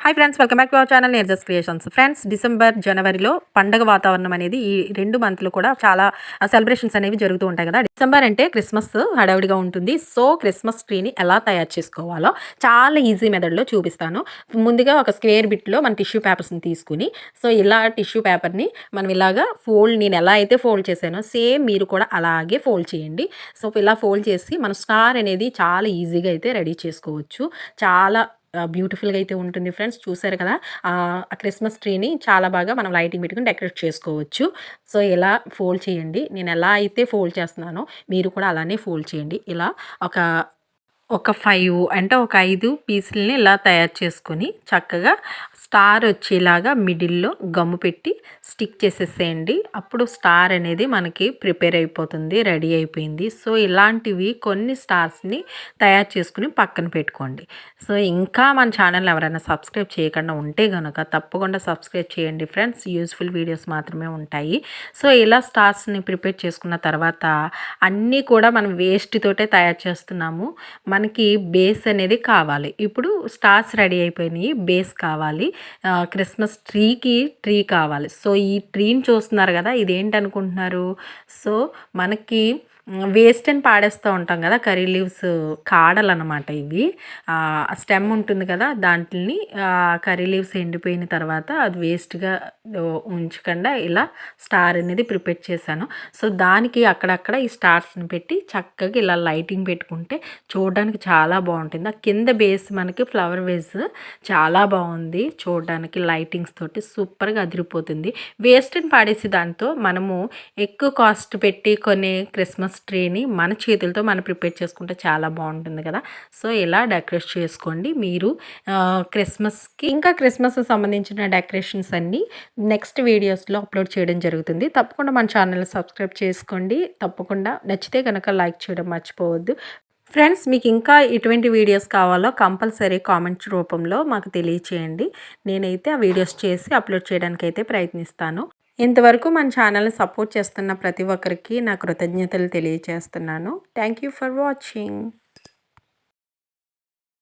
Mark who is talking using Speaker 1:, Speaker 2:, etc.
Speaker 1: Hi friends welcome back to our channel నేర్జస్ creations friends December జనవరిలో పండగ వాతావరణం అనేది ఈ రెండు మంత్లు కూడా చాలా సెలబ్రేషన్స్ అనేవి జరుగుతూ ఉంటాయి కదా. డిసెంబర్ అంటే క్రిస్మస్ హడావిడిగా ఉంటుంది. సో క్రిస్మస్ ట్రీని ఎలా తయారు చేసుకోవాలో చాలా ఈజీ మెథడ్లో చూపిస్తాను. ముందుగా ఒక స్క్వేర్ బిట్లో మన టిష్యూ పేపర్స్ని తీసుకుని సో ఇలా టిష్యూ పేపర్ని మనం ఇలాగా ఫోల్డ్ నేను ఎలా అయితే ఫోల్డ్ చేశానో సేమ్ మీరు కూడా అలాగే ఫోల్డ్ చేయండి. సో ఇలా ఫోల్డ్ చేసి మన స్టార్ అనేది చాలా ఈజీగా అయితే రెడీ చేసుకోవచ్చు. చాలా బ్యూటిఫుల్గా అయితే ఉంటుంది ఫ్రెండ్స్ చూసారు కదా? ఆ క్రిస్మస్ ట్రీని చాలా బాగా మనం లైటింగ్ పెట్టుకుని డెకరేట్ చేసుకోవచ్చు. సో ఇలా ఫోల్డ్ చేయండి. నేను ఎలా అయితే ఫోల్డ్ చేస్తున్నానో మీరు కూడా అలానే ఫోల్డ్ చేయండి. ఇలా ఒక ఒక ఫైవ్ అంటే ఒక ఐదు పీసులని ఇలా తయారు చేసుకొని చక్కగా స్టార్ వచ్చేలాగా మిడిల్లో గమ్ము పెట్టి స్టిక్ చేసేసేయండి. అప్పుడు స్టార్ అనేది మనకి ప్రిపేర్ అయిపోతుంది రెడీ అయిపోయింది. సో ఇలాంటివి కొన్ని స్టార్స్ని తయారు చేసుకుని పక్కన పెట్టుకోండి. సో ఇంకా మన ఛానల్ ఎవరైనా సబ్స్క్రైబ్ చేయకుండా ఉంటే కనుక తప్పకుండా సబ్స్క్రైబ్ చేయండి ఫ్రెండ్స్. యూస్ఫుల్ వీడియోస్ మాత్రమే ఉంటాయి. సో ఇలా స్టార్స్ని ప్రిపేర్ చేసుకున్న తర్వాత అన్నీ కూడా మనం వేస్ట్ తోటే తయారు చేస్తున్నాము. మన మనకి బేస్ అనేది కావాలి. ఇప్పుడు స్టార్స్ రెడీ అయిపోయినాయి. బేస్ కావాలి. క్రిస్మస్ ట్రీకి ట్రీ కావాలి. సో ఈ ట్రీని చూస్తున్నారు కదా ఇదేంటి అనుకుంటున్నారు? సో మనకి వేస్ట్ అని పాడేస్తూ ఉంటాం కదా కర్రీ లీవ్స్ కాడలు అనమాట ఇవి స్టెమ్ ఉంటుంది కదా దాంట్ని కర్రీ లీవ్స్ ఎండిపోయిన తర్వాత అది వేస్ట్గా ఉంచకుండా ఇలా స్టార్ అనేది ప్రిపేర్ చేశాను. సో దానికి అక్కడక్కడ ఈ స్టార్స్ని పెట్టి చక్కగా ఇలా లైటింగ్ పెట్టుకుంటే చూడడానికి చాలా బాగుంటుంది. ఆ కింద బేస్ మనకి ఫ్లవర్ వేస్ చాలా బాగుంది చూడడానికి లైటింగ్స్ తోటి సూపర్గా అదిరిపోతుంది. వేస్ట్ అని పాడేసి దాంతో మనము ఎక్కువ కాస్ట్ పెట్టి కొన్ని క్రిస్మస్ ట్రేని మన చేతులతో మనం ప్రిపేర్ చేసుకుంటే చాలా బాగుంటుంది కదా. సో ఇలా డెకరేట్ చేసుకోండి? మీరు క్రిస్మస్కి ఇంకా క్రిస్మస్ సంబంధించిన డెకరేషన్స్ అన్నీ నెక్స్ట్ వీడియోస్లో అప్లోడ్ చేయడం జరుగుతుంది. తప్పకుండా మన ఛానల్ సబ్స్క్రైబ్ చేసుకోండి. తప్పకుండా నచ్చితే కనుక లైక్ చేయడం మర్చిపోవద్దు. ఫ్రెండ్స్ మీకు ఇంకా ఎటువంటి వీడియోస్ కావాలో కంపల్సరీ కామెంట్స్ రూపంలో మాకు తెలియచేయండి. నేనైతే ఆ వీడియోస్ చేసి అప్లోడ్ చేయడానికి అయితే ప్రయత్నిస్తాను. ఇంతవరకు మన ఛానల్ని సపోర్ట్ చేస్తున్న ప్రతి ఒక్కరికి నా కృతజ్ఞతలు తెలియజేస్తున్నాను థ్యాంక్ యూ ఫర్ వాచింగ్.